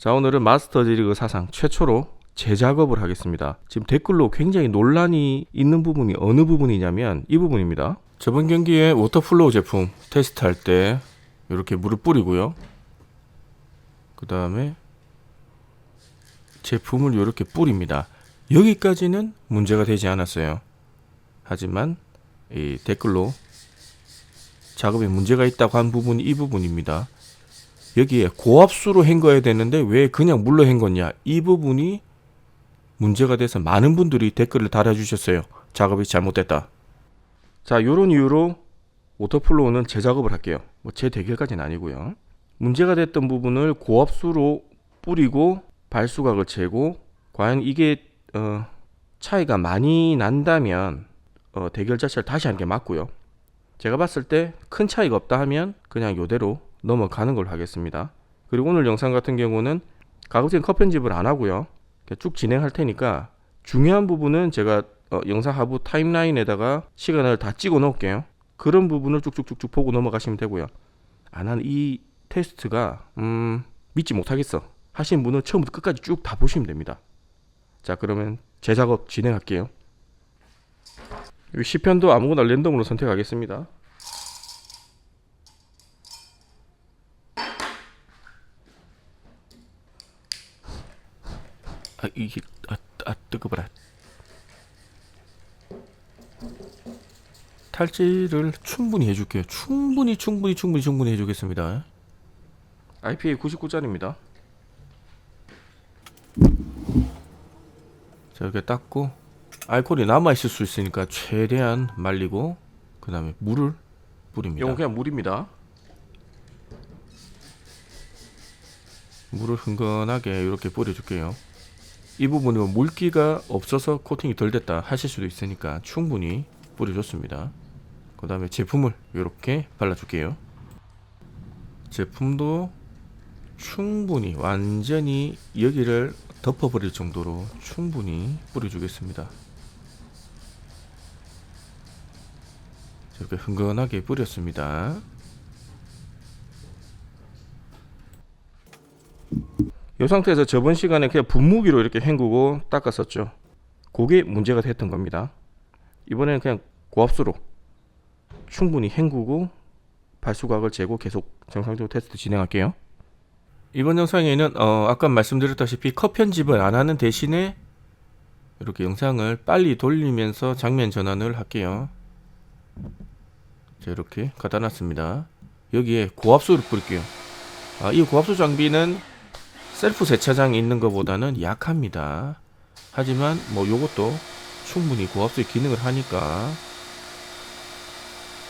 자 오늘은 마스터즈 리그 사상 최초로 재작업을 하겠습니다. 지금 댓글로 굉장히 논란이 있는 부분이 어느 부분이냐면 이 부분입니다. 저번 경기에 워터플로우 제품 테스트할 때 이렇게 물을 뿌리고요. 그 다음에 제품을 이렇게 뿌립니다. 여기까지는 문제가 되지 않았어요. 하지만 이 댓글로 작업에 문제가 있다고 한 부분이 이 부분입니다. 여기에 고압수로 헹궈야 되는데 왜 그냥 물로 헹궜냐 이 부분이 문제가 돼서 많은 분들이 댓글을 달아주셨어요. 작업이 잘못됐다. 자, 요런 이유로 워터플로우는 재작업을 할게요. 뭐제 대결까지는 아니고요. 문제가 됐던 부분을 고압수로 뿌리고 발수각을 재고 과연 이게 어, 차이가 많이 난다면 어, 대결 자체를 다시 하는 게 맞고요. 제가 봤을 때 큰 차이가 없다 하면 그냥 요대로 넘어가는 걸로 하겠습니다. 그리고 오늘 영상 같은 경우는 가급적 컷 편집을 안 하고요. 쭉 진행할 테니까 중요한 부분은 제가 어, 영상 하부 타임라인에다가 시간을 다 찍어 놓을게요. 그런 부분을 쭉쭉쭉쭉 보고 넘어가시면 되고요. 아, 나는 이 테스트가 음, 믿지 못하겠어. 하신 분은 처음부터 끝까지 쭉 다 보시면 됩니다. 자, 그러면 제 작업 진행할게요. 이 시편도 아무거나 랜덤으로 선택하겠습니다. 아 이게 아, 아 뜨거워라. 탈지를 충분히 해줄게요. 충분히 충분히 충분히 충분히 해주겠습니다. IPA 99짜리입니다. 자 이렇게 닦고 알코올이 남아 있을 수 있으니까 최대한 말리고 그 다음에 물을 뿌립니다. 이건 그냥 물입니다. 물을 흥건하게 이렇게 뿌려줄게요. 이 부분은 물기가 없어서 코팅이 덜 됐다 하실 수도 있으니까 충분히 뿌려줬습니다. 그 다음에 제품을 이렇게 발라줄게요. 제품도 충분히 완전히 여기를 덮어버릴 정도로 충분히 뿌려주겠습니다. 이렇게 흥건하게 뿌렸습니다. 이 상태에서 저번 시간에 그냥 분무기로 이렇게 헹구고 닦았었죠. 그게 문제가 됐던 겁니다. 이번에는 그냥 고압수로 충분히 헹구고 발수각을 재고 계속 정상적으로 테스트 진행할게요. 이번 영상에는 어, 아까 말씀드렸다시피 컷 편집을 안 하는 대신에 이렇게 영상을 빨리 돌리면서 장면 전환을 할게요. 자 이렇게 갖다 놨습니다. 여기에 고압수를 뿌릴게요. 아, 이 고압수 장비는 셀프 세차장에 있는 것보다는 약합니다. 하지만 뭐 요것도 충분히 고압수의 기능을 하니까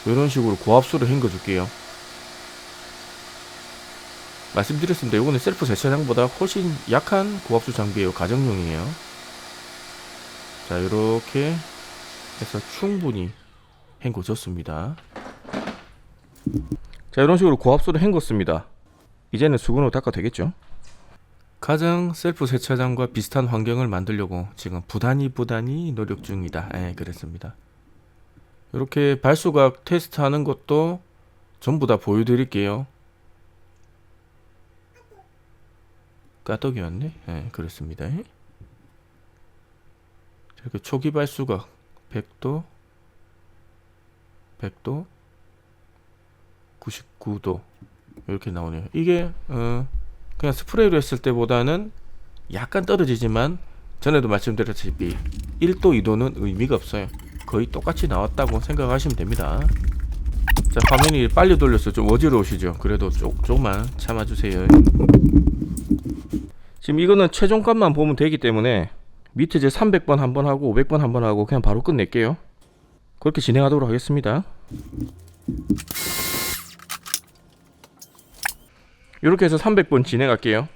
이런 식으로 고압수를 헹궈 줄게요. 말씀드렸습니다. 요거는 셀프 세차장보다 훨씬 약한 고압수 장비예요. 가정용이에요. 자, 이렇게 해서 충분히 헹궈 줬습니다. 자, 이런 식으로 고압수를 헹궜습니다. 이제는 수건으로 닦아 되겠죠? 가장 셀프 세차장과 비슷한 환경을 만들려고 지금 부단히 부단히 노력 중이다. 예, 그랬습니다. 이렇게 발수각 테스트 하는 것도 전부 다 보여드릴게요. 까덕이 왔네? 예, 그렇습니다. 이렇게 초기 발수각 100도, 100도, 99도 이렇게 나오네요. 이게 어, 그냥 스프레이로 했을 때보다는 약간 떨어지지만 전에도 말씀드렸다시피 1도, 2도는 의미가 없어요. 거의 똑같이 나왔다고 생각하시면 됩니다. 자, 화면이 빨리 돌려서 좀 어지러우시죠? 그래도 조, 조금만 참아주세요. 지금 이거는 최종값만 보면 되기 때문에 밑에 이제 300번 한 번 하고 500번 한 번 하고 그냥 바로 끝낼게요. 그렇게 진행하도록 하겠습니다. 이렇게 해서 300번 진행할게요.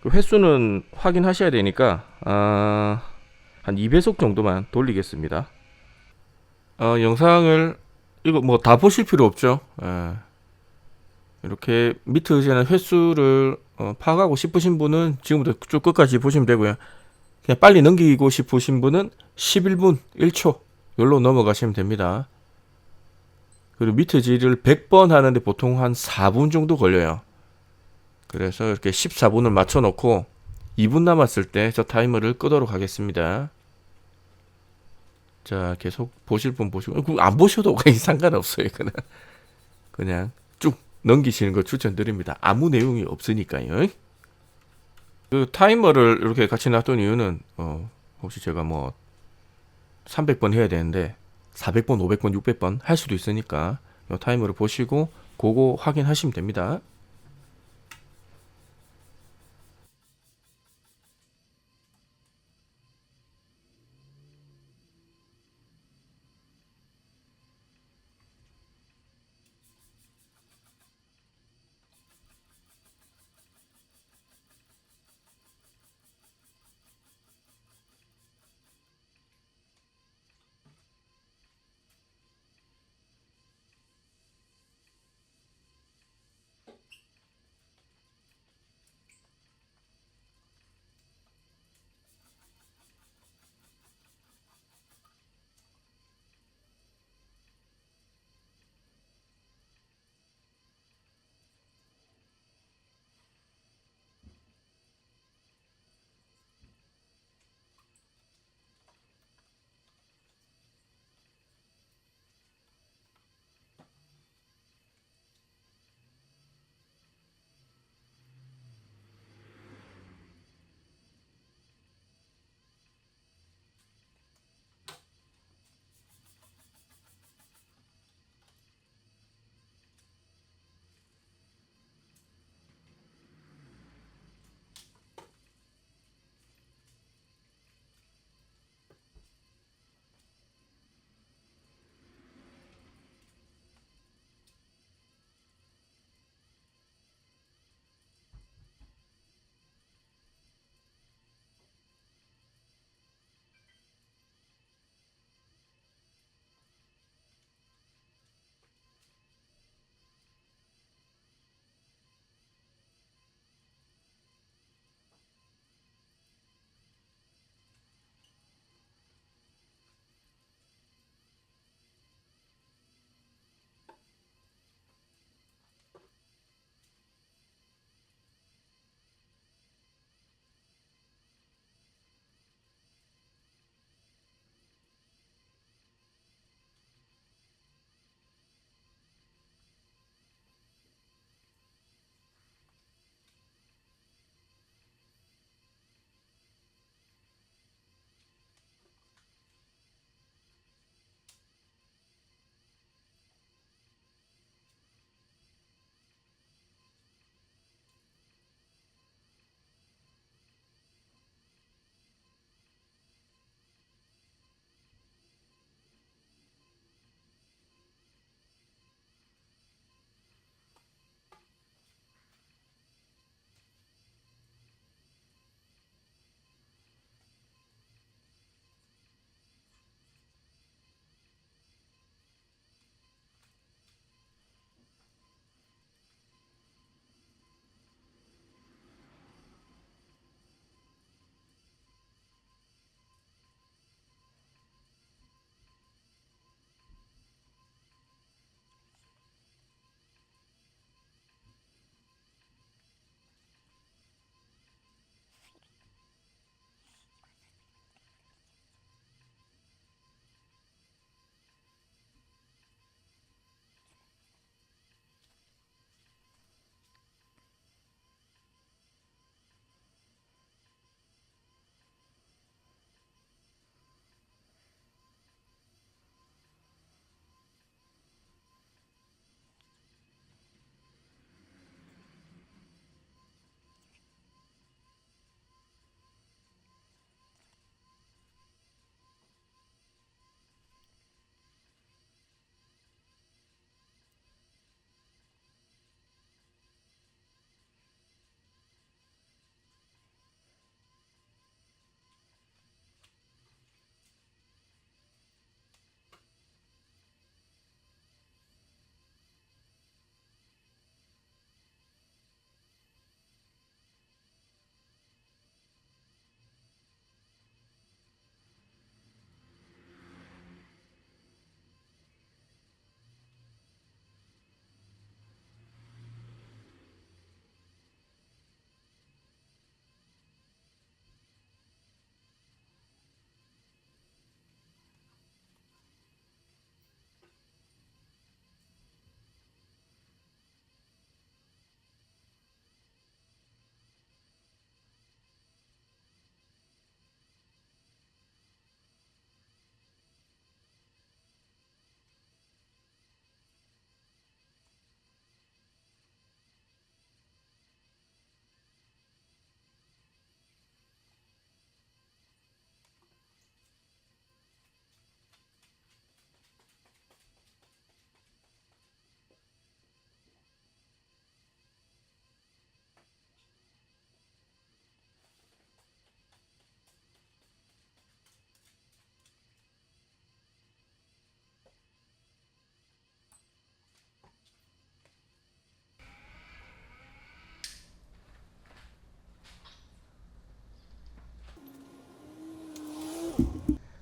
그 횟수는 확인하셔야 되니까 아, 한 2배속 정도만 돌리겠습니다. 어, 영상을 이거 뭐 다 보실 필요 없죠. 예. 이렇게 밑에 의지하는 횟수를 어, 파악하고 싶으신 분은 지금부터 쭉 끝까지 보시면 되고요. 그냥 빨리 넘기고 싶으신 분은 11분 1초 열로 넘어가시면 됩니다. 그리고 밑에 질을 100번 하는데 보통 한 4분 정도 걸려요. 그래서 이렇게 14분을 맞춰 놓고 2분 남았을 때 저 타이머를 끄도록 하겠습니다. 자, 계속 보실 분 보시고 그안 보셔도 그냥 상관없어요. 그냥 그냥 쭉 넘기시는 거 추천드립니다. 아무 내용이 없으니까요. 그 타이머를 이렇게 같이 놨던 이유는 어, 혹시 제가 뭐 300번 해야 되는데 400번, 500번, 600번 할 수도 있으니까 이 타이머를 보시고 그거 확인하시면 됩니다.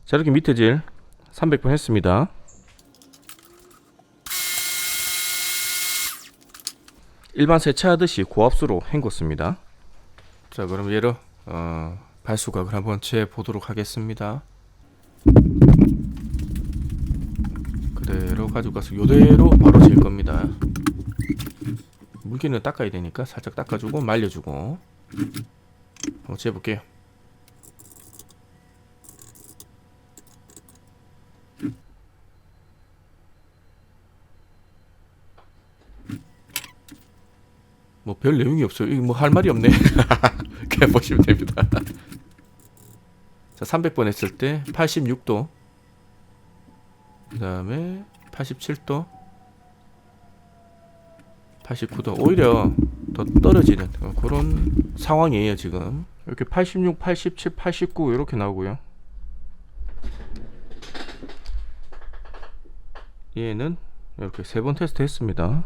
자 이렇게 밑에 질 300번 했습니다. 일반 세차하듯이 고압수로 헹궜습니다. 자 그럼 얘로 어, 발수각을 한번 재 보도록 하겠습니다. 그대로 가지고 가서 요대로 바로 질 겁니다. 물기는 닦아야 되니까 살짝 닦아주고 말려주고 한번 재볼게요. 뭐 별 내용이 없어요. 이거 뭐 할 말이 없네. 그냥 보시면 됩니다. 자, 300번 했을 때 86도. 그 다음에 87도. 89도. 오히려 더 떨어지는 어, 그런 상황이에요, 지금. 이렇게 86, 87, 89 이렇게 나오고요. 얘는 이렇게 세 번 테스트 했습니다.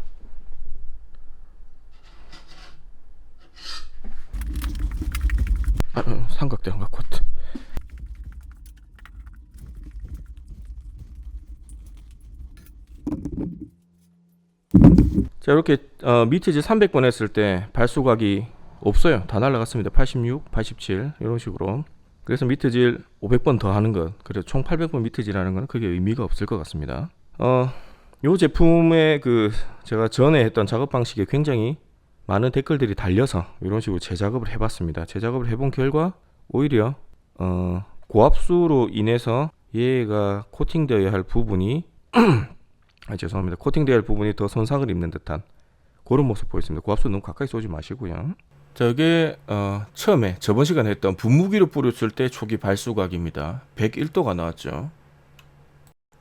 아, 어, 삼각대 안 갖고 왔다. 자 이렇게 어, 미트지 300번 했을 때 발수각이 없어요. 다 날라갔습니다. 86, 87 이런 식으로. 그래서 미트질 500번 더 하는 것, 그래서 총 800번 미트질 하는 건 크게 의미가 없을 것 같습니다. 어, 요 제품의 그 제가 전에 했던 작업 방식에 굉장히 많은 댓글들이 달려서 이런 식으로 재작업을 해봤습니다. 재작업을 해본 결과 오히려 어, 고압수로 인해서 얘가 코팅되어야 할 부분이 아, 죄송합니다. 코팅되어야 할 부분이 더 손상을 입는 듯한 그런 모습 보였습니다. 고압수 너무 가까이 쏘지 마시고요. 자, 이게 어, 처음에 저번 시간에 했던 분무기로 뿌렸을 때 초기 발수각입니다. 101도가 나왔죠.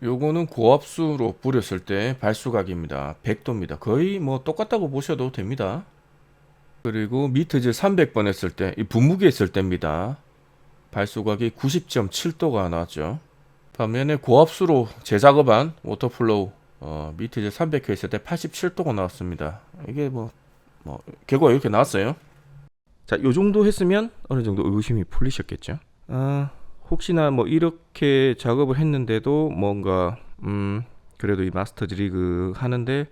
요거는 고압수로 뿌렸을 때 발수각입니다. 100도입니다. 거의 뭐 똑같다고 보셔도 됩니다. 그리고 미트질 300번 했을 때, 이 분무기 했을 때입니다. 발수각이 90.7도가 나왔죠. 반면에 고압수로 재작업한 워터플로우 어, 미트질 300회 했을 때 87도가 나왔습니다. 이게 뭐, 뭐 결과가 이렇게 나왔어요. 자, 요 정도 했으면 어느 정도 의심이 풀리셨겠죠. 아, 혹시나 뭐 이렇게 작업을 했는데도 뭔가 음 그래도 이 마스터즈 리그 하는데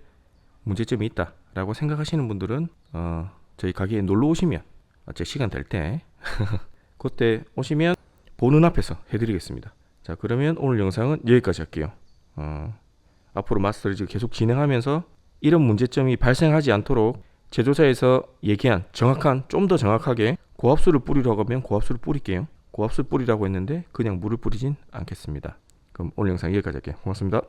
문제점이 있다라고 생각하시는 분들은 어 저희 가게에 놀러 오시면 어, 제 시간 될 때 그때 오시면 보는 앞에서 해드리겠습니다. 자 그러면 오늘 영상은 여기까지 할게요. 어, 앞으로 마스터즈 계속 진행하면서 이런 문제점이 발생하지 않도록 제조사에서 얘기한 정확한 좀 더 정확하게 고압수를 뿌리라고 하면 고압수를 뿌릴게요. 고압수 뿌리라고 했는데 그냥 물을 뿌리진 않겠습니다. 그럼 오늘 영상 여기까지 할게요. 고맙습니다.